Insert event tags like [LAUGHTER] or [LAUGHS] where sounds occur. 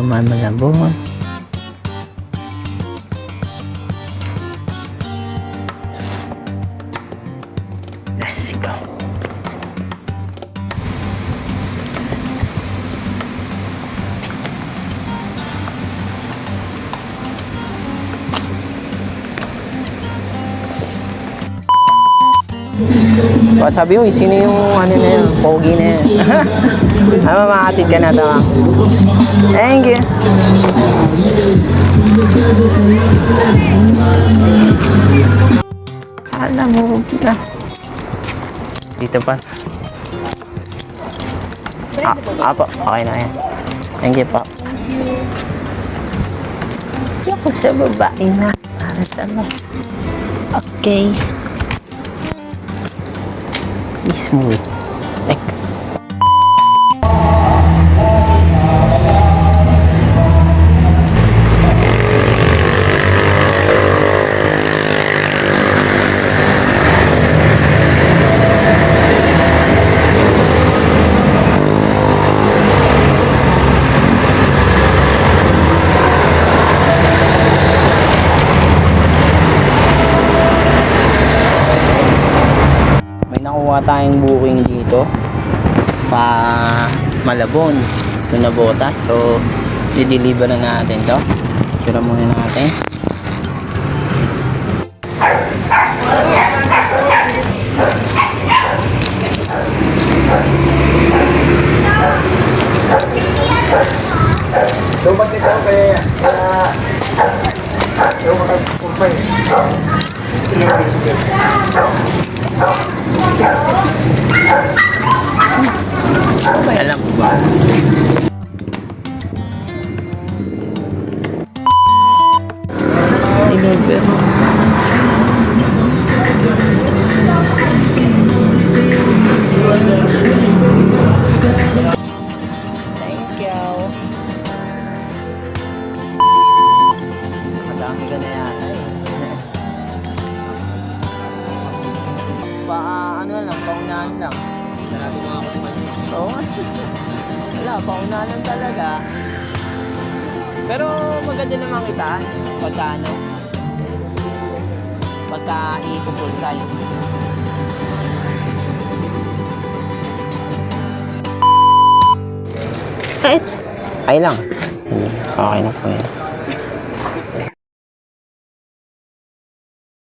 по-моєму, не було. Let's go. Sabi mo, sino yung ano na yun, pogi na yun? [LAUGHS] ano, makatid ka na tama. Thank you. Alam mo, na. Dito pa. Ah, apo, okay na yan. Thank you po. Ako sa babae na. Para sa mo. be smooth. Nakuha tayong booking dito pa Malabon yung nabotas so i-deliver na natin to sura muna natin Lumag isa ko kaya uh, mga kumpay. Nga. Wala, paunahan talaga. Pero maganda naman kita pagka ano, pagka i-full time. Kahit. Ay lang. Hindi. Okay na po yan.